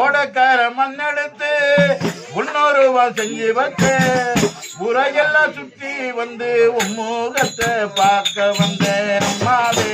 ஓடக்கார மண்ணெடுத்து முன்னூறுவா செஞ்சு வச்ச உரையெல்லாம் சுத்தி வந்து உம்மூகத்தை பார்க்க வந்தேன். அம்மாவே